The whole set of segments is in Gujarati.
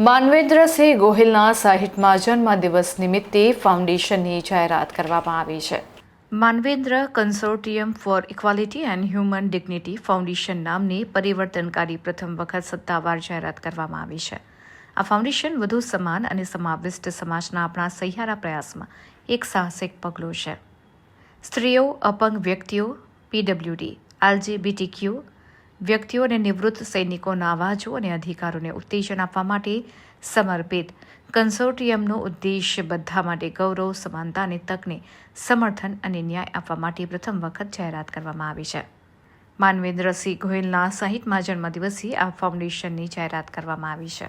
માનવેન્દ્રસિંહ ગોહિલના સાહીઠમાં જન્મદિવસ નિમિત્તે ફાઉન્ડેશનની જાહેરાત કરવામાં આવી છે. Manvendra consortium for equality and human dignity foundation નામની પરિવર્તનકારી પ્રથમ વખત સત્તાવાર જાહેરાત કરવામાં આવી છે. આ ફાઉન્ડેશન વધુ સમાન અને સમાવિષ્ટ સમાજના આપણા સહિયારા પ્રયાસમાં એક સાહસિક પગલું છે. સ્ત્રીઓ, અપંગ વ્યક્તિઓ, પીડબ્લ્યુડી એલજીબીટીક્યુ વ્યક્તિઓ અને નિવૃત્ત સૈનિકોના અવાજો અને અધિકારોને ઉત્તેજન આપવા માટે સમર્પિત. કન્સોર્ટિયમનો ઉદ્દેશ્ય બધા માટે ગૌરવ, સમાનતા અને તકને સમર્થન અને ન્યાય આપવા માટે પ્રથમ વખત જાહેરાત કરવામાં આવી છે. માનવેન્દ્રસિંહ ગોહિલના સાહીઠમાં જન્મદિવસે આ ફાઉન્ડેશનની જાહેરાત કરવામાં આવી છે.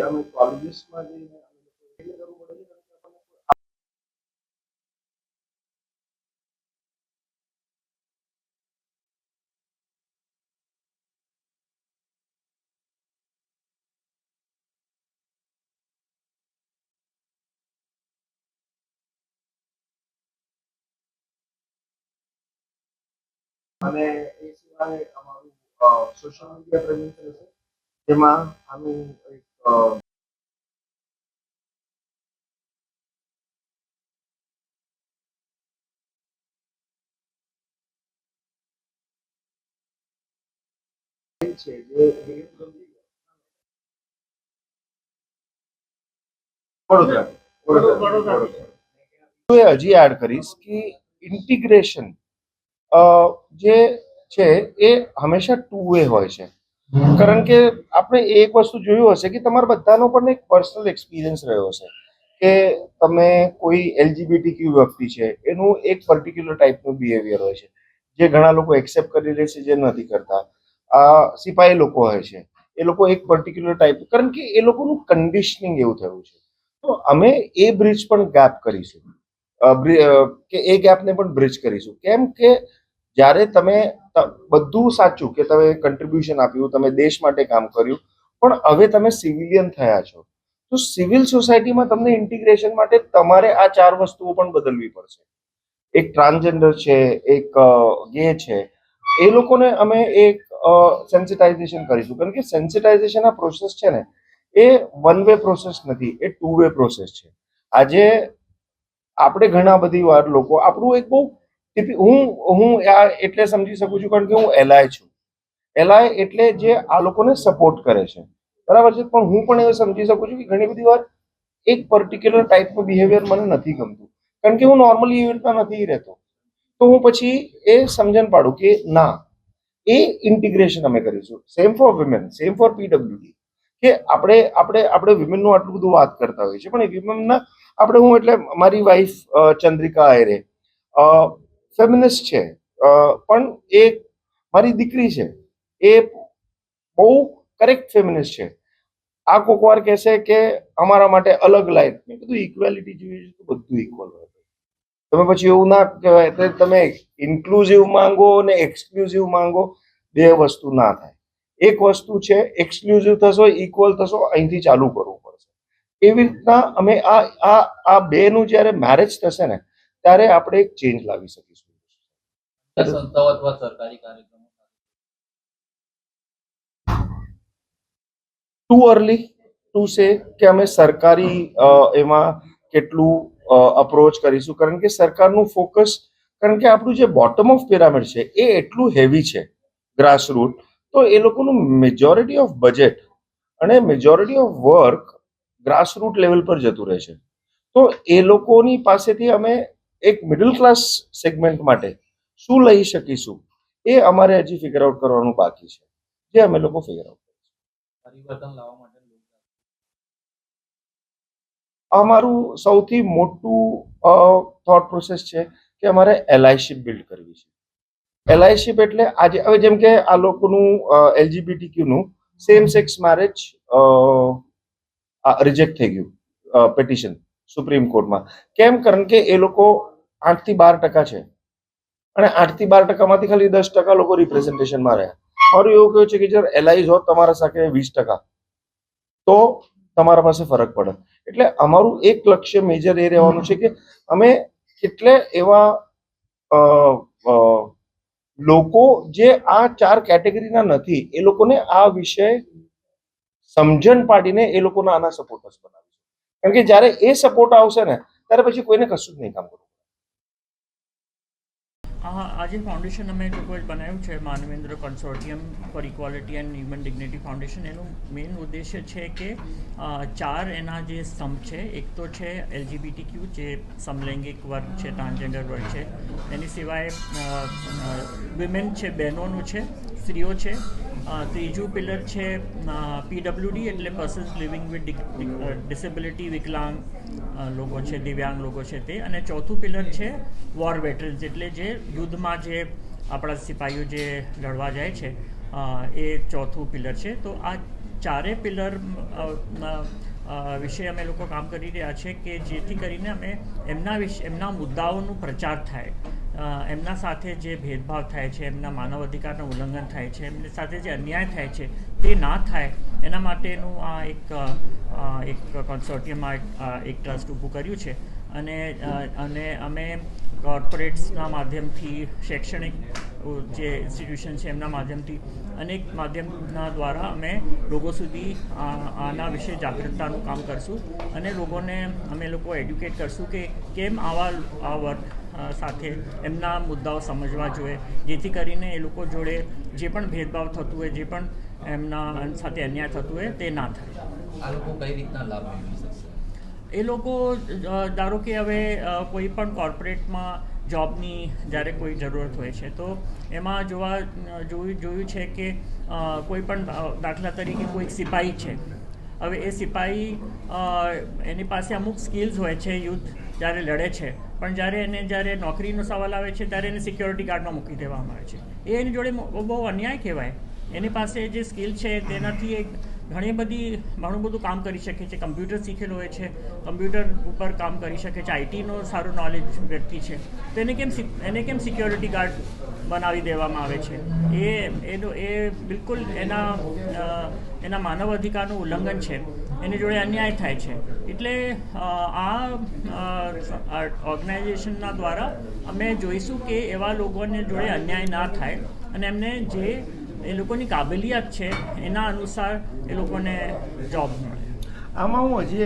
અમે કોલેજીસમાં જઈને અમે લોકો એટલે કરવું પડે છે કારણ કે આપણને કોઈ અને એ સિવાય અમારું સોશિયલ મીડિયા પ્રેઝન્સ રહેશે જેમાં અમે એક છે જે વડોદરા. હજી એડ કરીશ કે ઇન્ટિગ્રેશન જે છે એ હંમેશા ટુ વે હોય છે. કારણ કે આપણે એક વસ્તુ જોયું હશે કે તમારા બધાનો પણ એક પર્સનલ એક્સપિરિયન્સ રહ્યો હશે કે તમે કોઈ એલજીબીટી ક્યુ વ્યક્તિ છે, એનું એક પર્ટિક્યુલર ટાઈપનું બિહેવિયર હોય છે, જે ઘણા લોકો એક્સેપ્ટ કરી લે છે, જે નથી કરતા. આ સિપાહી લોકો હોય છે, એ લોકો એક પર્ટિક્યુલર ટાઈપ કારણ કે એ લોકોનું કન્ડિશનિંગ એવું થયું છે. તો અમે એ બ્રિજ પણ ગેપ કરીશું. કે એ ગેપને પણ બ્રિજ કરીશું. કેમ કે જ્યારે તમે બધું સાચું કે તમે કન્ટ્રીબ્યુશન આપ્યું, તમે દેશ માટે કામ કર્યું, પણ હવે તમે સિવિલિયન થયા છો. તો સિવિલ સોસાયટીમાં તમને ઇન્ટિગ્રેશન માટે તમારે આ ચાર વસ્તુઓ પણ બદલવી પડશે. એક ટ્રાન્સજેન્ડર છે, એક ગે છે. એ લોકોને અમે એક સેન્સિટાઇઝેશન કરીશું. કારણ કે સેન્સિટાઇઝેશન આ પ્રોસેસ છે ને, એ વન વે પ્રોસેસ નથી, એ ટુ વે પ્રોસેસ છે. આજે આપણે ઘણા બધી વાર લોકો આપણું એક બહુ હું હું આ એટલે સમજી શકું છું કારણ કે હું એલઆઈ છું. એલઆઈ એટલે જે આ લોકોને સપોર્ટ કરે છે. બરાબર છે? પણ હું પણ એ સમજી શકું છું કે ઘણી બધી વાર એક પર્ટિક્યુલર ટાઈપનું બિહેવિયર મને નથી ગમતું. કારણ કે હું નોર્મલી ઇવેન્ટમાં નથી રહેતો. તો હું પછી એ સમજણ પાડું કે ના, એ ઇન્ટિગ્રેશન અમે કરીશું. Same for women same for PWD કે આપણે આપણે આપણે વિમેનનું આટલું બધું વાત કરતા હોઈએ છીએ, પણ એ વિમેનના આપણે હું એટલે મારી વાઈફ ચંદ્રિકા આયરે. ફેમિનિસ્ટ છે. પણ એ મારી દીકરી છે. એ બહુ કરેક્ટ ફેમિનિસ્ટ છે. આ કોક વાર કહેશે કે અમારા માટે અલગ લાઈફ મેં કીધું ઇક્વેલિટી જોઈએ તો બધું ઇક્વલ હોય. તમે પછી એવું ના કહેવાય. એટલે તમે ઇન્ક્લુઝિવ માંગો અને એક્સક્લુઝિવ માંગો, બે વસ્તુ ના થાય. એક વસ્તુ છે એક્સક્લુઝિવ થશો ઇક્વલ થશો, અહીંથી ચાલુ કરવું એવી રીતના અમે આ આ આ બેનું જ્યારે મેરેજ થશે ને ત્યારે આપણે એક ચેન્જ લાવી શકીશું. સંસ્થાઓ અથવા સરકારી કાર્યક્રમો? ટુ અર્લી ટુ સે કે અમે સરકારી એમાં કેટલું અપ્રોચ કરીશું. કારણ કે સરકારનું ફોકસ કારણ કે આપણું જે બોટમ ઓફ પિરામિડ છે એ એટલું હેવી છે ગ્રાસ રૂટ તો એ લોકોનું મેજોરિટી ઓફ બજેટ અને majority of work grass root level પર જતું રહે છે. તો એ લોકોની પાસેથી અમે એક મિડલ ક્લાસ સેગમેન્ટ માટે શું લઈ શકીશું? એ અમારે હજી ફિગર આઉટ કરવાનું બાકી છે. જે અમે લોકો ફિગર આઉટ પરિવર્તન લાવવા માટે અમારું સૌથી મોટું થોટ પ્રોસેસ છે કે અમારે એલઆઈશીપ બિલ્ડ કરવી છે. એલઆઈશીપ એટલે આજે હવે જેમ કે આ લોકોનું એલજીબીટી ક્યુનું સેમ સેક્સ મેરેજ રિજેક્ટ થઈ ગયું પેટિશન સુપ્રીમ કોર્ટમાં. કેમ? કારણ કે એ લોકો આઠથી બાર ટકા છે. અને આઠથી બાર ટકામાંથી ખાલી દસ ટકા લોકો રિપ્રેઝન્ટેશનમાં રહ્યા. મારું એવું કહ્યું છે કે જ્યારે એલઆઈઝ હોત તમારા સાથે વીસ ટકા, તો તમારા પાસે ફરક પડે. એટલે અમારું એક લક્ષ્ય મેજર એ રહેવાનું છે કે અમે કેટલે એવા લોકો જે આ ચાર કેટેગરીના નથી, એ લોકોને આ વિષય સમજણ પાડીને એ લોકોના આના સપોર્ટર્સ બનાવી કારણ કે જ્યારે એ સપોર્ટ આવશે ને, ત્યારે પછી કોઈને કશું જ નહીં કામ કરવું આજે ફાઉન્ડેશન અમે લોકોએ બનાવ્યું છે, Manvendra consortium for equality and human dignity foundation એનું મેઇન ઉદ્દેશ્ય છે કે ચાર એના જે સ્તંભ છે, એક તો છે એલજીબીટી ક્યુ જે સમલૈંગિક વર્ગ છે ટ્રાન્સજેન્ડર વર્ગ છે, એની સિવાય વિમેન છે, બહેનોનું છે સ્ત્રીઓ છે. ત્રીજું પિલર છે પીડબ્લ્યુડી એટલે પર્સન્સ લિવિંગ વિથ ડિસેબિલિટી વિકલાંગ લોકો છે, દિવ્યાંગ લોકો છે તે. અને ચોથું પિલર છે વોર વેટરન્સ એટલે જે યુદ્ધમાં જે આપણા સિપાહીઓ જે લડવા જાય છે એ ચોથું પિલર છે. તો આ ચારે પિલર વિશે અમે લોકો કામ કરી રહ્યા છે કે જેથી કરીને અમે એમના વિશે, એમના મુદ્દાઓનું પ્રચાર થાય. એમના સાથે જે ભેદભાવ થાય છે એમના માનવ અધિકારનું ઉલ્લંઘન થાય છે એમની સાથે જે અન્યાય થાય છે તે ના થાય એના માટેનું આ એક એક કોન્સોર્ટિયમમાં એક, ટ્રસ્ટ ઊભું કર્યું છે. અને અને અમે કોર્પોરેટ્સના માધ્યમથી શૈક્ષણિક જે ઇન્સ્ટિટ્યુશન છે એમના માધ્યમથી અનેક માધ્યમના દ્વારા અમે લોકો સુધી આના વિશે જાગૃતતાનું કામ કરશું. અને લોકોને અમે લોકો એડ્યુકેટ કરશું કે કેમ આવા આ વર્ગ અ, સાથે એમના મુદ્દાઓ સમજવા જોઈએ. જેથી કરીને એ લોકો જોડે જે પણ ભેદભાવ થતું હોય જે પણ એમના સાથે અન્યાય થતું હોય તે ના થાય. આ લોકો કઈ રીતના લાભ મેળવી શકશે? એ લોકો ધારો કે હવે કોઈ પણ કોર્પોરેટમાં જોબની જ્યારે કોઈ જરૂરત હોય છે તો એમાં જોવા જોયું જોયું છે કે કોઈ પણ દાખલા તરીકે કોઈ સિપાહી છે. હવે એ સિપાહી એની પાસે અમુક સ્કિલ્સ હોય છે યુદ્ધ જ્યારે લડે છે. પણ જ્યારે એને જ્યારે નોકરીનો સવાલ આવે છે, ત્યારે એને સિક્યોરિટી ગાર્ડમાં મૂકી દેવામાં આવે છે. એ એની જોડે બહુ અન્યાય કહેવાય. એની પાસે જે સ્કિલ છે, તેનાથી એક ઘણી બધી, ઘણું બધું કામ કરી શકે છે. કમ્પ્યુટર શીખેલું હોય છે. કમ્પ્યુટર ઉપર કામ કરી શકે છે. આઈટીનો સારું નોલેજ વ્યક્તિ છે. તો એને કેમ એને કેમ સિક્યોરિટી ગાર્ડ બનાવી દેવામાં આવે છે? એ, એનો, એ બિલકુલ એના એના માનવ અધિકારનું ઉલ્લંઘન છે. એની જોડે અન્યાય થાય છે. એટલે આ ઓર્ગેનાઇઝેશનના દ્વારા અમે જોઈશું કે એવા લોકોને જોડે અન્યાય ના થાય અને એમને જે એ લોકોની કાબેલિયત છે એના અનુસાર એ લોકોને જોબ મળે. આમાં હું હજી